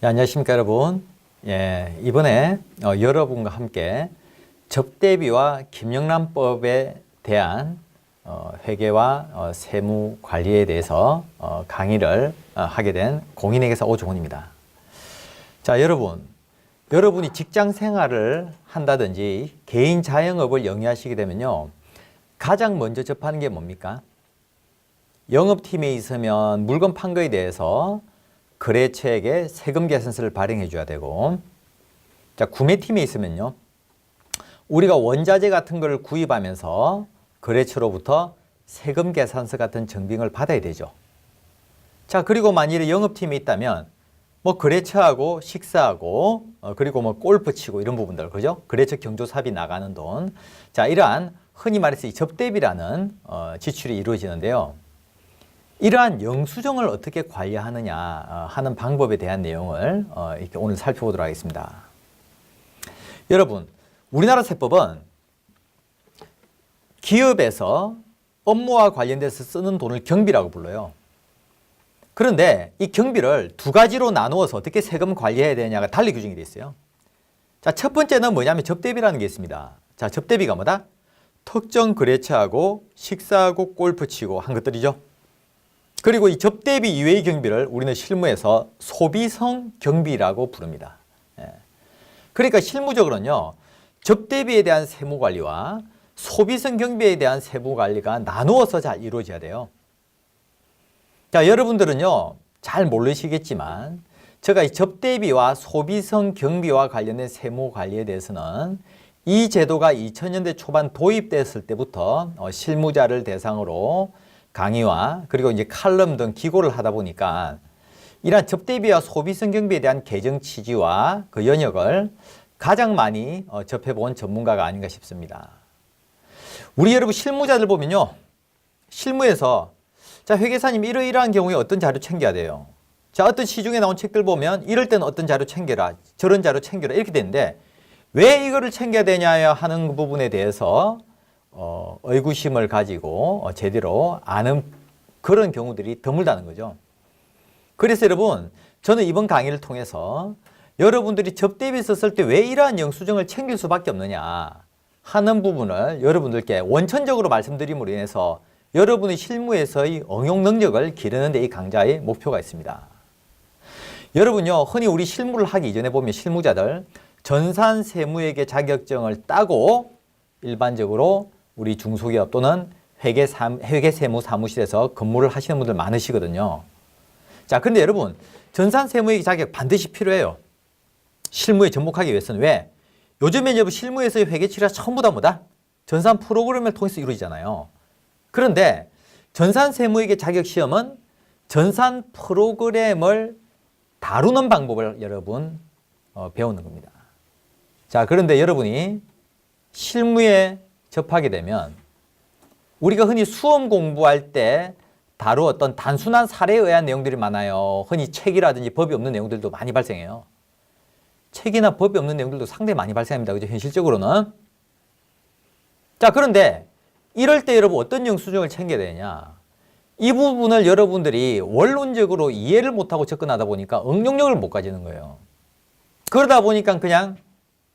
예, 안녕하십니까 여러분. 예, 이번에 어, 여러분과 함께 접대비와 김영란법에 대한 어, 회계와 어, 세무 관리에 대해서 어, 강의를 어, 하게 된 공인회계사 오종훈입니다. 자, 여러분. 여러분이 직장 생활을 한다든지 개인 자영업을 영위하시게 되면요. 가장 먼저 접하는 게 뭡니까? 영업팀에 있으면 물건 판 거에 대해서 거래처에게 세금 계산서를 발행해 줘야 되고. 자 구매팀에 있으면요. 우리가 원자재 같은 걸 구입하면서 거래처로부터 세금 계산서 같은 증빙을 받아야 되죠. 자 그리고 만일에 영업팀에 있다면 뭐 거래처하고 식사하고 어, 그리고 뭐 골프 치고 이런 부분들 그죠? 거래처 경조사비 나가는 돈 자 이러한 흔히 말해서 이 접대비라는 어, 지출이 이루어지는데요 이러한 영수증을 어떻게 관리하느냐 어, 하는 방법에 대한 내용을 어, 이렇게 오늘 살펴보도록 하겠습니다. 여러분, 우리나라 세법은 기업에서 업무와 관련돼서 쓰는 돈을 경비라고 불러요. 그런데 이 경비를 두 가지로 나누어서 어떻게 세금 관리해야 되냐가 달리 규정이 되어 있어요. 자, 첫 번째는 뭐냐면 접대비라는 게 있습니다. 자, 접대비가 뭐다? 특정 거래처하고 식사하고 골프 치고 한 것들이죠. 그리고 이 접대비 이외의 경비를 우리는 실무에서 소비성 경비라고 부릅니다. 예. 그러니까 실무적으로는요, 접대비에 대한 세무 관리와 소비성 경비에 대한 세무 관리가 나누어서 잘 이루어져야 돼요. 자, 여러분들은요, 잘 모르시겠지만, 제가 이 접대비와 소비성 경비와 관련된 세무 관리에 대해서는 이 제도가 2000년대 초반 도입됐을 때부터 어, 실무자를 대상으로 강의와 그리고 이제 칼럼 등 기고를 하다 보니까 이러한 접대비와 소비 성 경비에 대한 개정 취지와 그 연역을 가장 많이 어, 접해본 전문가가 아닌가 싶습니다. 우리 여러분 실무자들 보면요. 실무에서 자 회계사님 이러이러한 경우에 어떤 자료 챙겨야 돼요. 자 어떤 시중에 나온 책들 보면 이럴 때는 어떤 자료 챙겨라 저런 자료 챙겨라 이렇게 되는데 왜 이거를 챙겨야 되냐 하는 부분에 대해서 어, 의구심을 가지고 어, 제대로 아는 그런 경우들이 드물다는 거죠. 그래서 여러분, 저는 이번 강의를 통해서 여러분들이 접대비 썼을 때 왜 이러한 영수증을 챙길 수밖에 없느냐 하는 부분을 여러분들께 원천적으로 말씀드림으로 인해서 여러분의 실무에서의 응용 능력을 기르는 데 이 강좌의 목표가 있습니다. 여러분요, 흔히 우리 실무를 하기 이전에 보면 실무자들 전산 세무회계 자격증을 따고 일반적으로 우리 중소기업 또는 회계, 삼, 회계 세무 사무실에서 근무를 하시는 분들 많으시거든요. 자, 그런데 여러분, 전산 세무의 자격 반드시 필요해요. 실무에 접목하기 위해서는 왜? 요즘에 여러분 실무에서의 회계 처리가 전부 다 뭐다? 전산 프로그램을 통해서 이루어지잖아요. 그런데 전산 세무회계 자격 시험은 전산 프로그램을 다루는 방법을 여러분 어, 배우는 겁니다. 자, 그런데 여러분이 실무에 접하게 되면 우리가 흔히 수험 공부할 때 다루었던 단순한 사례에 의한 내용들이 많아요. 흔히 책이라든지 법이 없는 내용들도 많이 발생해요. 책이나 법이 없는 내용들도 상당히 많이 발생합니다. 그죠? 현실적으로는. 자, 그런데 이럴 때 여러분 어떤 영수증을 챙겨야 되냐? 이 부분을 여러분들이 원론적으로 이해를 못하고 접근하다 보니까 응용력을 못 가지는 거예요. 그러다 보니까 그냥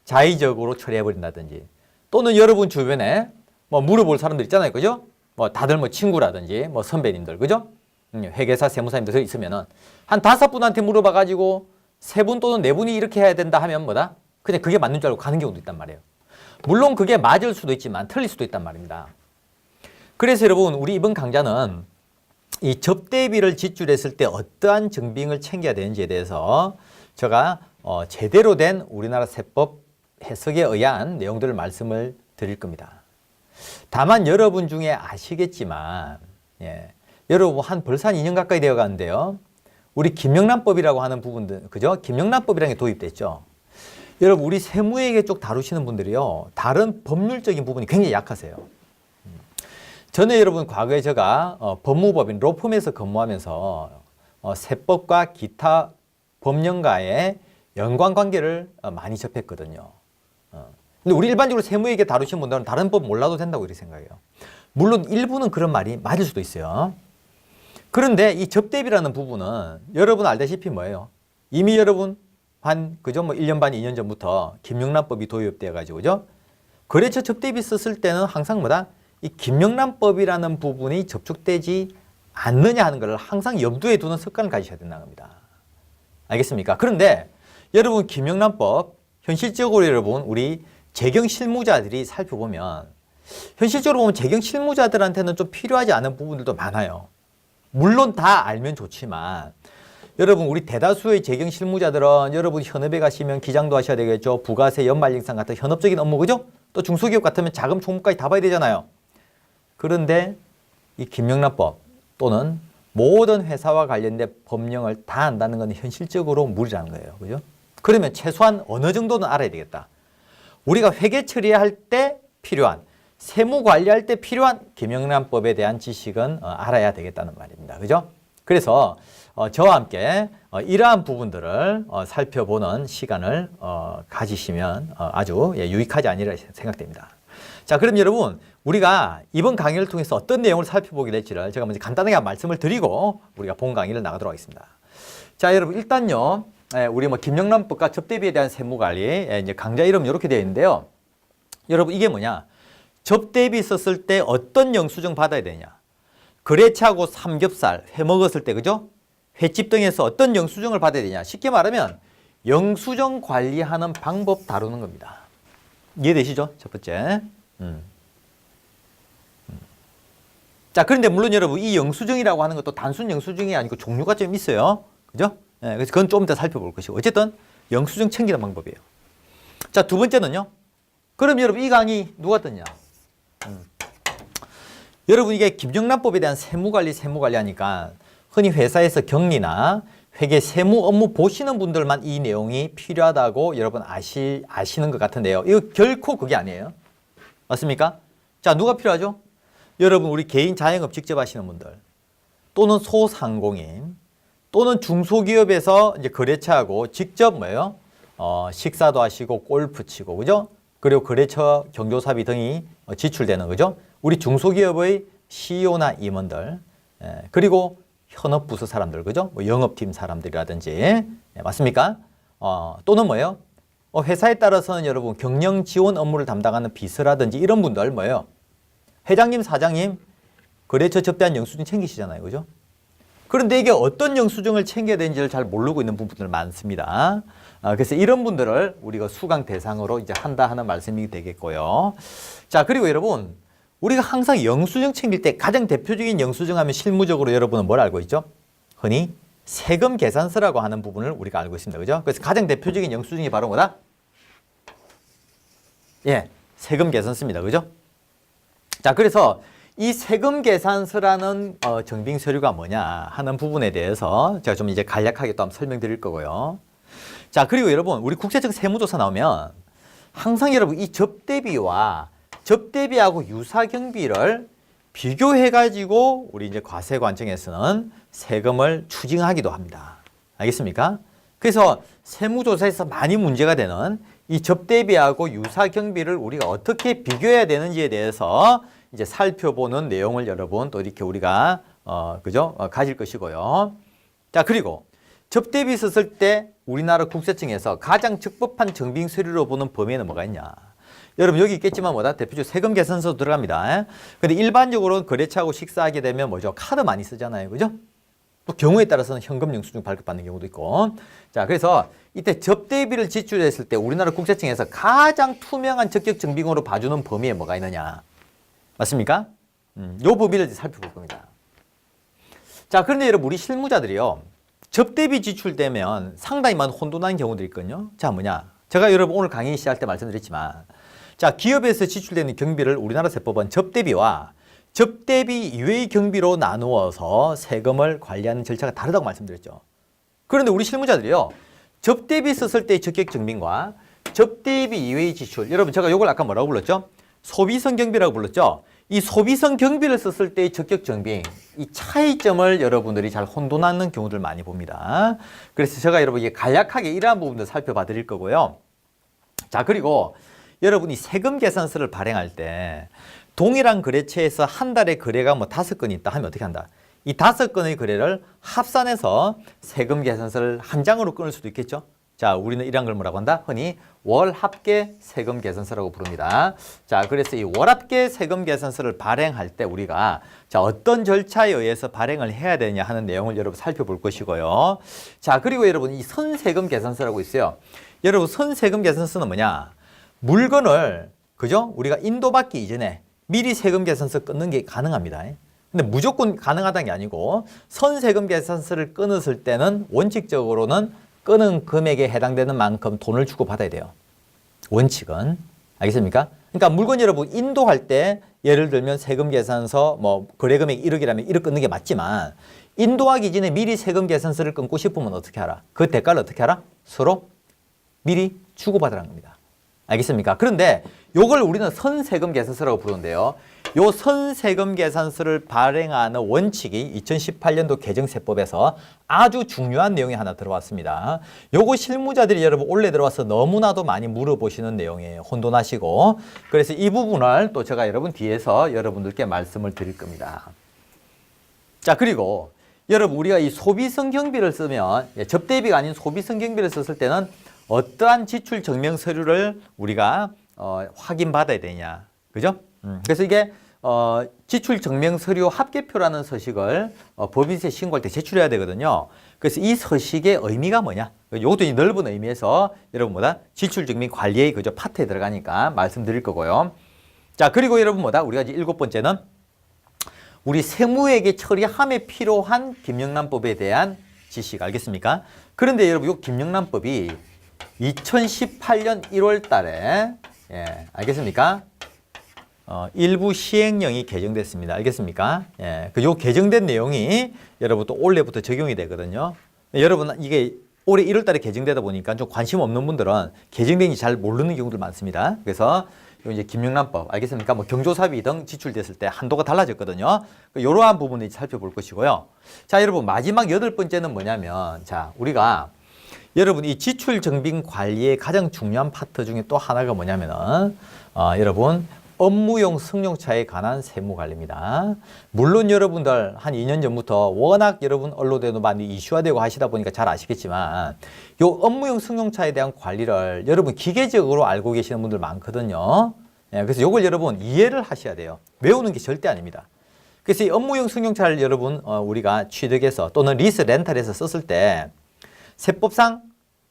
자의적으로 처리해버린다든지 또는 여러분 주변에 뭐 물어볼 사람들 있잖아요. 그죠? 뭐 다들 뭐 친구라든지 뭐 선배님들. 그죠? 음, 회계사 세무사님들 있으면은 한 다섯 분한테 물어봐 가지고 세 분 또는 네 분이 이렇게 해야 된다 하면 뭐다? 그냥 그게 맞는 줄 알고 가는 경우도 있단 말이에요. 물론 그게 맞을 수도 있지만 틀릴 수도 있단 말입니다. 그래서 여러분 우리 이번 강좌는 이 접대비를 지출했을 때 어떠한 증빙을 챙겨야 되는지에 대해서 제가 어, 제대로 된 우리나라 세법 해석에 의한 내용들을 말씀을 드릴 겁니다. 다만 여러분 중에 아시겠지만 예, 여러분 한 벌써 한 2년 가까이 되어 가는데요. 우리 김영란법이라고 하는 부분들 그죠? 김영란법이라는 게 도입됐죠. 여러분 우리 세무회계 쪽 다루시는 분들이요. 다른 법률적인 부분이 굉장히 약하세요. 전에 여러분 과거에 제가 어, 법무법인 로펌에서 근무하면서 어, 세법과 기타 법령과의 연관관계를 어, 많이 접했거든요. 어. 근데 우리 일반적으로 세무회계 다루시는 분들은 다른 법 몰라도 된다고 이렇게 생각해요. 물론 일부는 그런 말이 맞을 수도 있어요. 그런데 이 접대비라는 부분은 여러분 알다시피 뭐예요? 이미 여러분 한 그죠 뭐 1년 반 2년 전부터 김영란법이 도입되어 가지고 그죠? 거래처 접대비 썼을 때는 항상 뭐다? 이 김영란법이라는 부분이 접촉되지 않느냐 하는 걸 항상 염두에 두는 습관을 가지셔야 된다는 겁니다. 알겠습니까? 그런데 여러분 김영란법 현실적으로 여러분 우리 재경 실무자들이 살펴보면 현실적으로 보면 재경 실무자들한테는 좀 필요하지 않은 부분들도 많아요. 물론 다 알면 좋지만 여러분 우리 대다수의 재경 실무자들은 여러분 현업에 가시면 기장도 하셔야 되겠죠. 부가세, 연말ing상 같은 현업적인 업무 그죠? 또 중소기업 같으면 자금 총무까지 다 봐야 되잖아요. 그런데 이 김영란법 또는 모든 회사와 관련된 법령을 다 안다는 건 현실적으로 무리라는 거예요. 그죠? 그러면 최소한 어느 정도는 알아야 되겠다. 우리가 회계 처리할 때 필요한 세무 관리할 때 필요한 김영란법에 대한 지식은 어, 알아야 되겠다는 말입니다. 그죠? 그래서 어, 저와 함께 어, 이러한 부분들을 어, 살펴보는 시간을 어, 가지시면 어, 아주 예, 유익하지 아니라 생각됩니다. 자, 그럼 여러분 우리가 이번 강의를 통해서 어떤 내용을 살펴보게 될지를 제가 먼저 간단하게 말씀을 드리고 우리가 본 강의를 나가도록 하겠습니다. 자, 여러분 일단요. 예, 우리 뭐 김영란법과 접대비에 대한 세무관리 예, 이제 강좌 이름 이렇게 되어 있는데요. 여러분 이게 뭐냐? 접대비 썼을 때 어떤 영수증 받아야 되냐? 거래처하고 삼겹살 회 먹었을 때 그죠? 횟집 등에서 어떤 영수증을 받아야 되냐? 쉽게 말하면 영수증 관리하는 방법 다루는 겁니다. 이해되시죠? 첫 번째. 음. 음. 자, 그런데 물론 여러분 이 영수증이라고 하는 것도 단순 영수증이 아니고 종류가 좀 있어요. 그죠? 예, 그래서 그건 좀 이따 살펴볼 것이고 어쨌든 영수증 챙기는 방법이에요. 자, 두 번째는요. 그럼 여러분 이 강의 누가 듣냐? 음. 여러분 이게 김영란법에 대한 세무관리 세무관리 하니까 흔히 회사에서 격리나 회계 세무 업무 보시는 분들만 이 내용이 필요하다고 여러분 아시, 아시는 것 같은데요. 이거 결코 그게 아니에요. 맞습니까? 자, 누가 필요하죠? 여러분 우리 개인 자영업 직접 하시는 분들 또는 소상공인 또는 중소기업에서 이제 거래처하고 직접 뭐예요? 어, 식사도 하시고 골프 치고 그죠? 그리고 거래처 경조사비 등이 어, 지출되는 거죠. 우리 중소기업의 CEO나 임원들 예, 그리고 현업 부서 사람들 그죠? 뭐 영업팀 사람들이라든지 예, 맞습니까? 어, 또는 뭐예요? 어, 회사에 따라서는 여러분 경영 지원 업무를 담당하는 비서라든지 이런 분들 뭐예요? 회장님, 사장님 거래처 접대한 영수증 챙기시잖아요, 그죠? 그런데 이게 어떤 영수증을 챙겨야 되는지를 잘 모르고 있는 부분들 많습니다. 아, 그래서 이런 분들을 우리가 수강 대상으로 이제 한다 하는 말씀이 되겠고요. 자, 그리고 여러분, 우리가 항상 영수증 챙길 때 가장 대표적인 영수증 하면 실무적으로 여러분은 뭘 알고 있죠? 흔히 세금 계산서라고 하는 부분을 우리가 알고 있습니다. 그죠? 그래서 가장 대표적인 영수증이 바로 뭐다? 예, 세금 계산서입니다. 그죠? 자, 그래서 이 세금 계산서라는 어, 정빙 서류가 뭐냐 하는 부분에 대해서 제가 좀 이제 간략하게 또 한번 설명드릴 거고요. 자, 그리고 여러분, 우리 국세청 세무조사 나오면 항상 여러분 이 접대비와 접대비하고 유사 경비를 비교해 가지고 우리 이제 과세 관청에서는 세금을 추징하기도 합니다. 알겠습니까? 그래서 세무조사에서 많이 문제가 되는 이 접대비하고 유사 경비를 우리가 어떻게 비교해야 되는지에 대해서 이제 살펴보는 내용을 여러분 또 이렇게 우리가 어 그죠 어, 가질 것이고요. 자 그리고 접대비 썼을 때 우리나라 국세청에서 가장 적법한 정빙 서류로 보는 범위에는 뭐가 있냐? 여러분 여기 있겠지만 뭐다 대표적으로 세금 계산서 들어갑니다. 근데 일반적으로 거래처하고 식사하게 되면 뭐죠? 카드 많이 쓰잖아요, 그죠? 또 경우에 따라서는 현금 영수증 발급받는 경우도 있고. 자, 그래서 이때 접대비를 지출했을 때 우리나라 국세청에서 가장 투명한 적격 정빙으로 봐주는 범위에 뭐가 있느냐? 맞습니까? 음, 요 범위를 살펴볼 겁니다. 자, 그런데 여러분 우리 실무자들이요. 접대비 지출되면 상당히 많은 혼돈하는 경우들이 있거든요. 자, 뭐냐? 제가 여러분 오늘 강의 시작할 때 말씀드렸지만 자, 기업에서 지출되는 경비를 우리나라 세법은 접대비와 접대비 이외의 경비로 나누어서 세금을 관리하는 절차가 다르다고 말씀드렸죠. 그런데 우리 실무자들이요. 접대비 썼을 때의 적격 증빙과 접대비 이외의 지출. 여러분 제가 이걸 아까 뭐라고 불렀죠? 소비성 경비라고 불렀죠. 이 소비성 경비를 썼을 때의 적격 증빙, 이 차이점을 여러분들이 잘 혼돈하는 경우들 많이 봅니다. 그래서 제가 여러분 이게 간략하게 이러한 부분도 살펴봐 드릴 거고요. 자, 그리고 여러분이 세금 계산서를 발행할 때 동일한 거래처에서 한 달에 거래가 뭐 다섯 건 있다 하면 어떻게 한다? 이 다섯 건의 거래를 합산해서 세금 계산서를 한 장으로 끊을 수도 있겠죠. 자, 우리는 이런 걸 뭐라고 한다? 흔히 월합계 세금 계산서라고 부릅니다. 자, 그래서 이 월합계 세금 계산서를 발행할 때 우리가 자, 어떤 절차에 의해서 발행을 해야 되냐 하는 내용을 여러분 살펴볼 것이고요. 자, 그리고 여러분 이 선세금 계산서라고 있어요. 여러분 선세금 계산서는 뭐냐? 물건을 그죠? 우리가 인도받기 이전에 미리 세금 계산서 끊는 게 가능합니다. 근데 무조건 가능하다는 게 아니고 선세금 계산서를 끊었을 때는 원칙적으로는 끊은 금액에 해당되는 만큼 돈을 주고 받아야 돼요. 원칙은 알겠습니까? 그러니까 물건 여러분 인도할 때 예를 들면 세금 계산서 뭐 거래 금액 1억이라면 1억 끊는 게 맞지만 인도하기 전에 미리 세금 계산서를 끊고 싶으면 어떻게 하라? 그 대가를 어떻게 하라? 서로 미리 주고받으라는 겁니다. 알겠습니까? 그런데 요걸 우리는 선세금 계산서라고 부르는데요. 요 선세금 계산서를 발행하는 원칙이 2018년도 개정세법에서 아주 중요한 내용이 하나 들어왔습니다. 요거 실무자들이 여러분 올해 들어와서 너무나도 많이 물어보시는 내용이에요. 혼돈하시고. 그래서 이 부분을 또 제가 여러분 뒤에서 여러분들께 말씀을 드릴 겁니다. 자, 그리고 여러분 우리가 이 소비성 경비를 쓰면 예, 접대비가 아닌 소비성 경비를 썼을 때는 어떠한 지출 증명 서류를 우리가 어, 확인받아야 되냐. 그죠? 음, 그래서 이게 어, 지출 증명 서류 합계표라는 서식을 어, 법인세 신고할 때 제출해야 되거든요. 그래서 이 서식의 의미가 뭐냐? 이것도 이 넓은 의미에서 여러분 뭐다? 지출 증명 관리의 그저 파트에 들어가니까 말씀드릴 거고요. 자, 그리고 여러분 뭐다? 우리가 이제 일곱 번째는 우리 세무에게 처리함에 필요한 김영란법에 대한 지식 알겠습니까? 그런데 여러분 이 김영란법이 2018년 1월 달에 예, 알겠습니까? 어, 일부 시행령이 개정됐습니다. 알겠습니까? 예, 그 요 개정된 내용이 여러분 또 올해부터 적용이 되거든요. 여러분 이게 올해 1월 달에 개정되다 보니까 좀 관심 없는 분들은 개정된지 잘 모르는 경우들 많습니다. 그래서 요 이제 김영란법 알겠습니까? 뭐 경조사비 등 지출됐을 때 한도가 달라졌거든요. 이러한 부분을 살펴볼 것이고요. 자, 여러분 마지막 여덟 번째는 뭐냐면 자, 우리가 여러분 이 지출 정빈 관리의 가장 중요한 파트 중에 또 하나가 뭐냐면은 어, 여러분 업무용 승용차에 관한 세무 관리입니다. 물론 여러분들 한 2년 전부터 워낙 여러분 언론에도 많이 이슈화되고 하시다 보니까 잘 아시겠지만 요 업무용 승용차에 대한 관리를 여러분 기계적으로 알고 계시는 분들 많거든요. 예, 그래서 요걸 여러분 이해를 하셔야 돼요. 외우는 게 절대 아닙니다. 그래서 이 업무용 승용차를 여러분 어, 우리가 취득해서 또는 리스 렌탈해서 썼을 때 세법상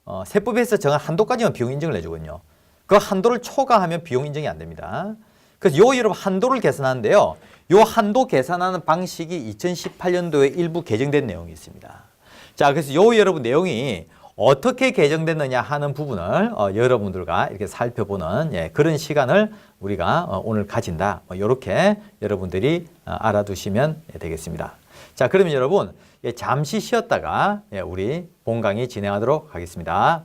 어, 세법에서 정한 한도까지만 비용 인정을 해주거든요. 그 한도를 초과하면 비용 인정이 안 됩니다. 그래서 요 여러분 한도를 계산하는데요. 요 한도 계산하는 방식이 2018년도에 일부 개정된 내용이 있습니다. 자, 그래서 요 여러분 내용이 어떻게 개정됐느냐 하는 부분을 어, 여러분들과 이렇게 살펴보는 예, 그런 시간을 우리가 어, 오늘 가진다. 뭐 이렇게 여러분들이 어, 알아두시면 되겠습니다. 자, 그러면 여러분 예, 잠시 쉬었다가 예, 우리 본강의 진행하도록 하겠습니다.